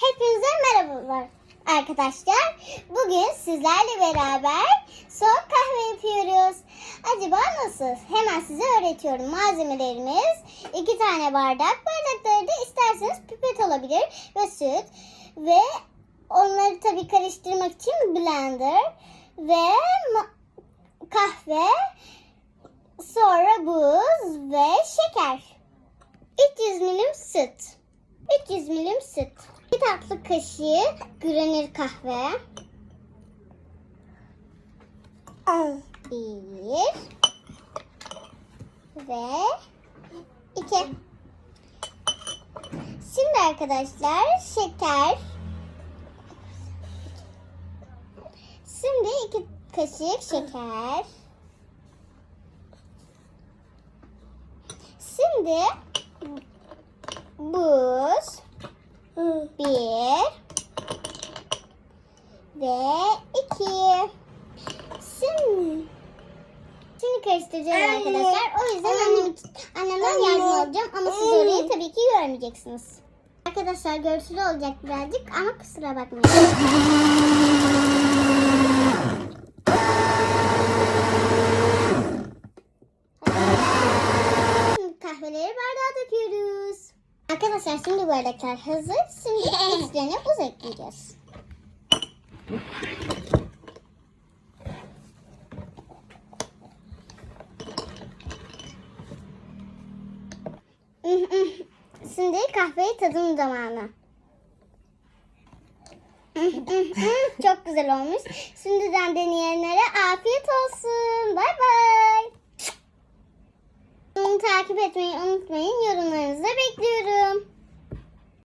Hepinize merhabalar arkadaşlar. Bugün sizlerle beraber soğuk kahve yapıyoruz. Acaba nasıl? Hemen size öğretiyorum. Malzemelerimiz iki tane bardak. Bardakları da isterseniz pipet olabilir ve süt. Ve onları tabii karıştırmak için blender ve kahve, sonra buz ve şeker. 300 milim süt. 300 milim süt. Bir tatlı kaşığı granül kahve. Bir ve iki. Şimdi arkadaşlar şeker. Şimdi iki kaşık şeker. Şimdi buz bir ve iki. Şimdi Şimdi karıştıracağım arkadaşlar. O yüzden annem, annemden yardım alacağım ama siz orayı tabii ki görmeyeceksiniz. Arkadaşlar görüntülü olacak birazcık ama kusura bakmayın. Şimdi kahveleri bardağa döküyoruz. Arkadaşlar şimdi bardaklar hazır. Şimdi üstlerine buz ekleyeceğiz. Şimdi kahveyi tadım zamanı. Çok güzel olmuş. Şimdiden deneyenlere afiyet olsun. Bay bay. Takip etmeyi unutmayın. Yorumlarınızı bekliyorum.